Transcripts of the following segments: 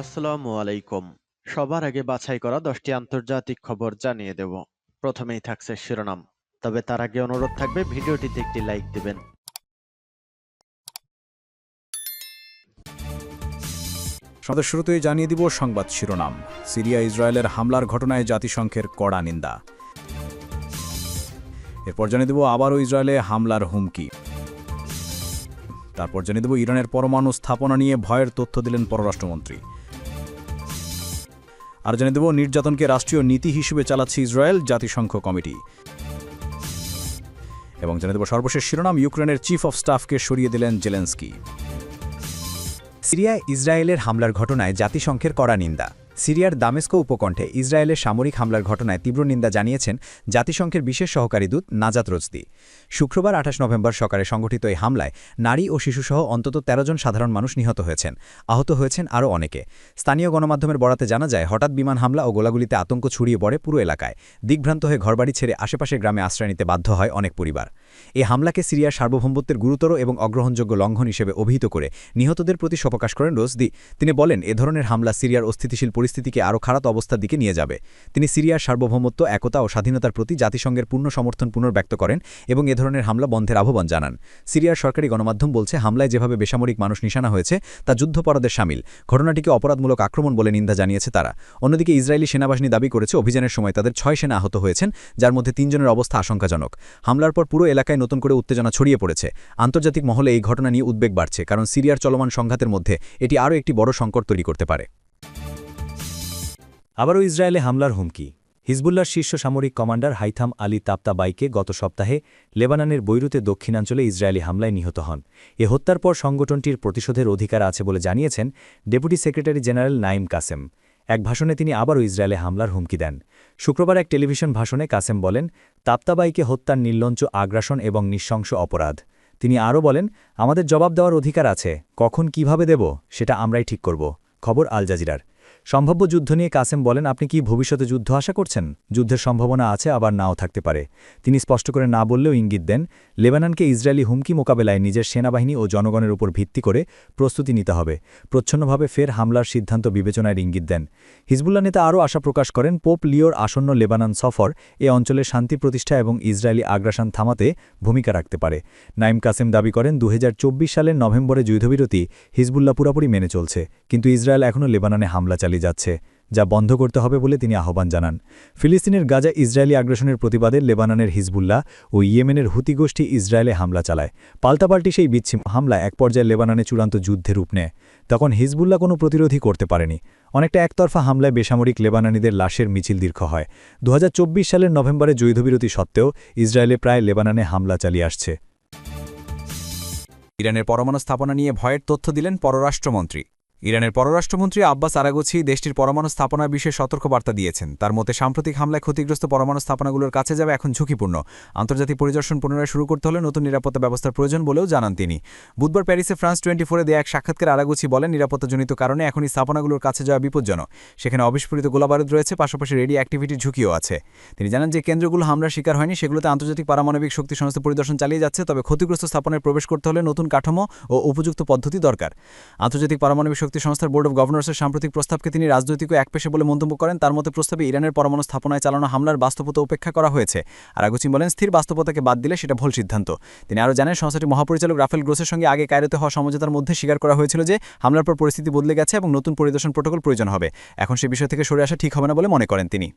আসসালামু আলাইকুম। সবার আগে বাছাই করা দশটি আন্তর্জাতিক খবর জানিয়ে দেব। প্রথমেই থাকছে শিরোনাম। তবে তার আগে অনুরোধ থাকবে, ভিডিওটিতে একটি লাইক দিবেন। সদস্য শুরুতেই জানিয়ে দিব সংবাদ শিরোনাম। সিরিয়া, ইসরায়েলের হামলার ঘটনায় জাতিসংঘের কড়া নিন্দা। এরপর জানিয়ে দেব আবারও ইসরায়েলে হামলার হুমকি। তারপর জানিয়ে দেব ইরানের পরমাণু স্থাপনা নিয়ে ভয়ের তথ্য দিলেন পররাষ্ট্রমন্ত্রী। আর জেনে দেব নির্যাতনকে রাষ্ট্রীয় নীতি হিসেবে চালাচ্ছে ইসরায়েল জাতিসংঘ কমিটি। এবং জেনে দেব সর্বশেষ শিরোনাম, ইউক্রেনের চিফ অফ স্টাফকে সরিয়ে দিলেন জেলেন্সকি। সিরিয়ায় ইসরায়েলের হামলার ঘটনায় জাতিসংঘের কড়া নিন্দা। সিরিয়ার দামেস্কো উপকণ্ঠে ইসরায়েলের সামরিক হামলার ঘটনায় তীব্র নিন্দা জানিয়েছেন জাতিসংঘের বিশেষ সহকারী দূত নাজাত রজদি শুক্রবার আঠাশ নভেম্বর সকালে সংগঠিত এই হামলায় নারী ও শিশুসহ অন্তত ১৩ জন সাধারণ মানুষ নিহত হয়েছেন। আহত হয়েছেন আরও অনেকে। স্থানীয় গণমাধ্যমের বরাতে জানা যায়, হঠাৎ বিমান হামলা ও গোলাগুলিতে আতঙ্ক ছড়িয়ে পড়ে পুরো এলাকায়। দিগ্ভ্রান্ত হয়ে ঘরবাড়ি ছেড়ে আশেপাশের গ্রামে আশ্রয় নিতে বাধ্য হয় অনেক পরিবার। এই হামলাকে সিরিয়ার সার্বভৌমত্বের গুরুতর এবং অগ্রহণযোগ্য লঙ্ঘন হিসেবে অভিহিত করে নিহতদের প্রতি শোকপ্রকাশ করেন রোজদি তিনি বলেন, এ ধরনের হামলা সিরিয়ার অস্থিতিশীল পরিস্থিতিকে আরও খারাপ অবস্থার দিকে নিয়ে যাবে। তিনি সিরিয়ার সার্বভৌমত্ব, একতা ও স্বাধীনতার প্রতি জাতিসংঘের পূর্ণ সমর্থন পুনর্ব্যক্ত করেন এবং এ ধরনের হামলা বন্ধের আহ্বান জানান। সিরিয়ার সরকারি গণমাধ্যম বলছে, হামলায় যেভাবে বেসামরিক মানুষ নিশানা হয়েছে, তা যুদ্ধপরাধের সামিল। ঘটনাটিকে অপরাধমূলক আক্রমণ বলে নিন্দা জানিয়েছে তারা। অন্যদিকে ইসরায়েলি সেনাবাহিনী দাবি করেছে, অভিযানের সময় তাদের ছয় সেনা আহত হয়েছেন, যার মধ্যে তিনজনের অবস্থা আশঙ্কাজনক। হামলার পর পুরো এলাকায় নতুন করে উত্তেজনা ছড়িয়ে পড়েছে। আন্তর্জাতিক মহলে এই ঘটনা নিয়ে উদ্বেগ বাড়ছে, কারণ সিরিয়ার চলমান সংঘাতের মধ্যে এটি আরও একটি বড় সংকট তৈরি করতে পারে। আবারও ইসরায়েলে হামলার হুমকি। হিজবুল্লার শীর্ষ সামরিক কমান্ডার হাইথাম আলী তাপ্তাবাইকে গত সপ্তাহে লেবাননের বৈরুতে দক্ষিণাঞ্চলে ইসরায়েলি হামলায় নিহত হন। এ হত্যার পর সংগঠনটির প্রতিশোধের অধিকার আছে বলে জানিয়েছেন deputy secretary general Naim Qassem. এক ভাষণে তিনি আবারও ইসরায়েলে হামলার হুমকি দেন। শুক্রবার এক টেলিভিশন ভাষণে কাসেম বলেন, তাপ্তাবাইকে হত্যার নির্লঞ্চ আগ্রাসন এবং নিঃশংস অপরাধ। তিনি আরও বলেন, আমাদের জবাব দেওয়ার অধিকার আছে। কখন কীভাবে দেব, সেটা আমরাই ঠিক করব। খবর আল জাজিরার। সম্ভাব্য যুদ্ধ নিয়ে কাসেম বলেন, আপনি কি ভবিষ্যতে যুদ্ধ আশা করছেন? যুদ্ধের সম্ভাবনা আছে, আবার নাও থাকতে পারে। তিনি স্পষ্ট করে না বললেও ইঙ্গিত দেন, লেবাননকে ইসরায়েলি হুমকি মোকাবেলায় নিজের সেনাবাহিনী ও জনগণের উপর ভিত্তি করে প্রস্তুতি নিতে হবে। প্রচ্ছন্নভাবে ফের হামলার সিদ্ধান্ত বিবেচনায় ইঙ্গিত দেন। হিজবুল্লা নেতা আরও আশা প্রকাশ করেন, পোপ লিওর আসন্ন লেবানন সফর এ অঞ্চলের শান্তি প্রতিষ্ঠা এবং ইসরায়েলি আগ্রাসন থামাতে ভূমিকা রাখতে পারে। নাইম কাসেম দাবি করেন দু হাজার চব্বিশ সালের নভেম্বরে যুদ্ধবিরতি হিজবুল্লাহ পুরাপুরি মেনে চলছে, কিন্তু ইসরায়েল এখনও লেবাননে হামলা চালিয়ে যাচ্ছে, যা বন্ধ করতে হবে বলে তিনি আহ্বান জানান। ফিলিস্তিনের গাজা ইসরায়েলি আগ্রাসনের প্রতিবাদে লেবাননের হিজবুল্লাহ ও ইয়েমেনের হুতি গোষ্ঠী ইসরায়েলে হামলা চালায়। পাল্টাপাল্টি সেই বিচ্ছিম হামলা এক পর্যায়ে লেবাননে চূড়ান্ত যুদ্ধে রূপ নেয়। তখন হিজবুল্লাহ কোনো প্রতিরোধই করতে পারেনি। অনেকটা একতরফা হামলায় বেসামরিক লেবানানিদের লাশের মিছিল দীর্ঘ হয়। দু হাজার চব্বিশ সালের নভেম্বরে যুদ্ধবিরতি সত্ত্বেও ইসরায়েলে প্রায় লেবাননে হামলা চালিয়ে আসছে। ইরানের পরমাণু স্থাপনা নিয়ে ভয়ের তথ্য দিলেন পররাষ্ট্রমন্ত্রী। ইরানের পররাষ্ট্রমন্ত্রী আব্বাস আরাগোছি দেশটির পরমাণু স্থাপনার বিষয়ে সতর্কবার্তা দিয়েছেন। তার মতে, সাম্প্রতিক হামলায় ক্ষতিগ্রস্ত পরমাণু স্থাপনাগুলোর কাছে যাবে এখন ঝুঁকিপূর্ণ। আন্তর্জাতিক পরিদর্শন পুনরায় শুরু করতে হলে নতুন নিরাপত্তা ব্যবস্থার প্রয়োজন বলেও জানান তিনি। বুধবার প্যারিসে ফ্রান্স টোয়েন্টি ফোরে দেয়া এক সাক্ষাৎকার আরাগুছি বলেন, নিরাপত্তাজনিত কারণে এখন স্থাপনাগুলোর কাছে যাওয়া বিপজ্জনক। সেখানে অবিস্ফোরিত গোলাবারুদ রয়েছে, পাশাপাশি রেডি অ্যাক্টিভিটির ঝুঁকিও আছে। তিনি জানান যে, কেন্দ্রগুলো হামলার শিকার হয়নি, সেগুলোতে আন্তর্জাতিক পারমাণবিক শক্তি সংস্থা পরিদর্শন চালিয়ে যাচ্ছে, তবে ক্ষতিগ্রস্ত স্থাপনায় প্রবেশ করতে হলে নতুন কাঠামো ও উপযুক্ত পদ্ধতি দরকার। আন্তর্জাতিক পারমাণবিক শক্তি সংস্থার বোর্ড অব গভর্নর্সের সাম্প্রতিক প্রস্তাবকে তিনি রাজনৈতিক ও একপেশে বলে মন্তব্য করেন। তার মতে প্রস্তাবে ইরানের পরমাণু স্থাপনায় চালানো হামলার বাস্তবতা উপেক্ষা করা হয়েছে। আর আগুচিন বলেন, স্থির বাস্তবতাকে বাদ দিলে সেটা ভুল সিদ্ধান্ত। তিনি আরও জানেন, সংস্থাটি মহাপরিচালক রাফেল গ্রোসের সঙ্গে আগে কায়রোতে হওয়া সমঝোতার মধ্যে স্বীকার করা হয়েছিল যে, হামলার পর পরিস্থিতি বদলে গেছে এবং নতুন পরিদর্শন প্রোটোকল প্রয়োজন হবে। এখন সে বিষয় থেকে সরে আসা ঠিক হবে না বলে মনে করেন তিনি।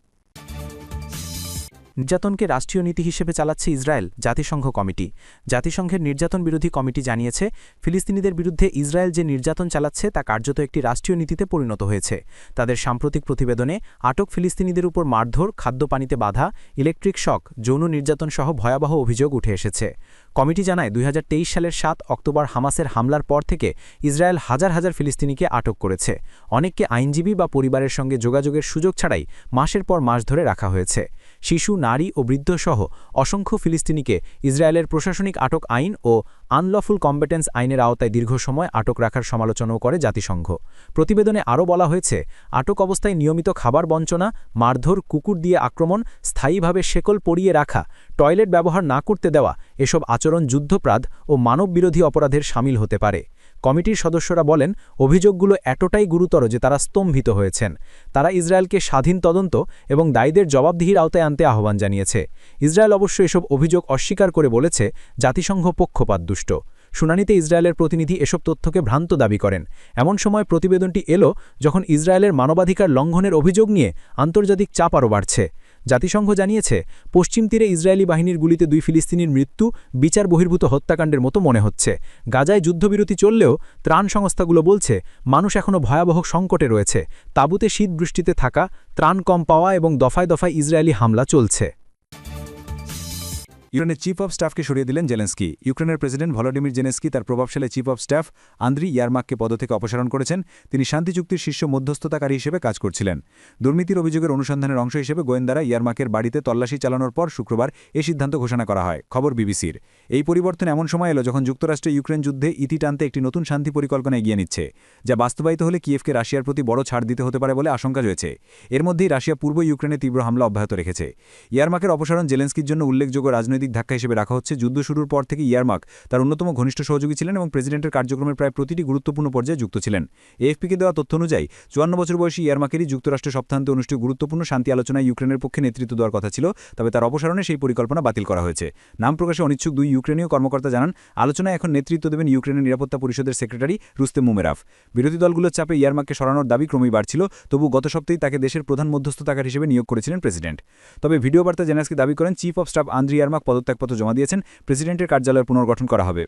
নির্যাতনকে রাষ্ট্রীয় নীতি হিসেবে চালাচ্ছে ইসরায়েল জাতিসংঘ কমিটি। জাতিসংঘের নির্যাতন বিরোধী কমিটি জানিয়েছে, ফিলিস্তিনিদের বিরুদ্ধে ইসরায়েল যে নির্যাতন চালাচ্ছে তা কার্যত একটি রাষ্ট্রীয় নীতিতে পরিণত হয়েছে। তাদের সাম্প্রতিক প্রতিবেদনে আটক ফিলিস্তিনিদের উপর মারধর, খাদ্যপানিতে বাধা, ইলেকট্রিক শক, যৌন নির্যাতন সহ ভয়াবহ অভিযোগ উঠে এসেছে। কমিটি জানায়, দুই হাজার তেইশ সালের সাত অক্টোবর হামাসের হামলার পর থেকে ইসরায়েল হাজার হাজার ফিলিস্তিনিকে আটক করেছে। অনেককে আইনজীবী বা পরিবারের সঙ্গে যোগাযোগের সুযোগ ছাড়াই মাসের পর মাস ধরে রাখা হয়েছে। শিশু, নারী ও বৃদ্ধসহ অসংখ্য ফিলিস্তিনিকে ইসরায়েলের প্রশাসনিক আটক আইন ও আনলফুল কম্পিটেন্স আইনের আওতায় দীর্ঘ সময় আটক রাখার সমালোচনাও করে জাতিসংঘ। প্রতিবেদনে আরও বলা হয়েছে, আটক অবস্থায় নিয়মিত খাবার বঞ্চনা, মারধর, কুকুর দিয়ে আক্রমণ, স্থায়ীভাবে শেকল পরিয়ে রাখা, টয়লেট ব্যবহার না করতে দেওয়া, এসব আচরণ যুদ্ধপ্রাধ ও মানববিরোধী অপরাধের সামিল হতে পারে। কমিটির সদস্যরা বলেন, অভিযোগগুলো এতটাই গুরুতর যে তারা স্তম্ভিত হয়েছেন। তারা ইসরায়েলকে স্বাধীন তদন্ত এবং দায়ীদের জবাবদিহির আওতায় আনতে আহ্বান জানিয়েছে। ইসরায়েল অবশ্য এসব অভিযোগ অস্বীকার করে বলেছে, জাতিসংঘ পক্ষপাতদুষ্ট। শুনানিতে ইসরায়েলের প্রতিনিধি এসব তথ্যকে ভ্রান্ত দাবি করেন। এমন সময় প্রতিবেদনটি এলো যখন ইসরায়েলের মানবাধিকার লঙ্ঘনের অভিযোগ নিয়ে আন্তর্জাতিক চাপ আরও বাড়ছে। জাতিসংঘ জানিয়েছে, পশ্চিম তীরে ইসরায়েলি বাহিনীর গুলিতে দুই ফিলিস্তিনির মৃত্যু, বিচার বহির্ভূত হত্যাকাণ্ডের মতো মনে হচ্ছে। গাজায় যুদ্ধবিরতি চললেও ত্রাণ সংস্থাগুলো বলছে, মানুষ এখনও ভয়াবহ সংকটে রয়েছে। তাবুতে শীত বৃষ্টিতে থাকা, ত্রাণ কম পাওয়া এবং দফায় দফায় ইসরায়েলি হামলা চলছে। ইউক্রেনের চিফ অব স্টাফকে সরিয়ে দিলেন জেলেন্সকি। ইউক্রেনের প্রেসিডেন্ট ভলোডিমির জেলেন্সকি তার প্রভাবশালী চিফ অব স্টাফ আন্দ্রি ইয়ারমাককে পদ থেকে অপসারণ করেছেন। তিনি শান্তি চুক্তির শীর্ষ মধ্যস্থতাকারী হিসেবে কাজ করছিলেন। দুর্নীতির অভিযোগের অনুসন্ধানের অংশ হিসেবে গোয়েন্দারা ইয়ারমাকের বাড়িতে তল্লাশি চালানোর পর শুক্রবার এ সিদ্ধান্ত ঘোষণা করা হয়, খবর বিবিসির। এই পরিবর্তন এমন সময় এলো যখন যুক্তরাষ্ট্রে ইউক্রেন যুদ্ধে ইতি টানতে একটি নতুন শান্তি পরিকল্পনা এগিয়ে নিচ্ছে, যা বাস্তবায়িত হলে কিয়েভকে রাশিয়ার প্রতি বড় ছাড় দিতে হতে পারে বলে আশঙ্কা রয়েছে। এর মধ্যেই রাশিয়া পূর্ব ইউক্রেনে তীব্র হামলা অব্যাহত রেখেছে। ইয়ারমাকের অপসারণ জেলেন্সকির জন্য উল্লেখযোগ্য রাজনৈতিক ধাক্কা হিসেবে রাখা হচ্ছে। যুদ্ধ শুরুর পর থেকে ইয়ারমার্ক তার অন্যতম ঘনিষ্ঠ সহযোগী ছিলেন এবং প্রেসিডেন্টের কার্যক্রমের প্রায় প্রতিটি গুরুত্বপূর্ণ পর্যায়ে যুক্ত ছিলেন। এএফপিকে দেওয়া তথ্য অনুযায়ী চুয়ান্ন বছর বয়সী ইয়ারমাকেরই যুক্তরাষ্ট্রের সপ্তাহান্তে অনুষ্ঠিত গুরুত্বপূর্ণ শান্তি আলোচনায় ইউক্রেনের পক্ষে নেতৃত্ব দেওয়ার কথা ছিল, তবে তার অপসারণে সেই পরিকল্পনা বাতিল করা হয়েছে। নাম প্রকাশে অনিচ্ছুক দুই ইউক্রেনীয় কর্মকর্তা জানান, আলোচনায় এখন নেতৃত্ব দেবেন ইউক্রেনের নিরাপত্তা পরিষদের সেক্রেটারি রুস্তে মুমেরাফ বিরোধী দলগুলোর চাপে ইয়ারমাককে সরানোর দাবি ক্রমেই বাড়ছিল, তবু গত সপ্তাহেই তাকে দেশের প্রধান মধ্যস্থতাকার হিসেবে নিয়োগ করেছিলেন প্রেসিডেন্ট। তবে ভিডিও বার্তা জেনাসকে দাবি করেন, chief of staff Andriy Yermak পদত্যাগপত্র জমা দিয়েছেন প্রেসিডেন্টের কার্যালয়ের পুনর্গঠন করা হবে।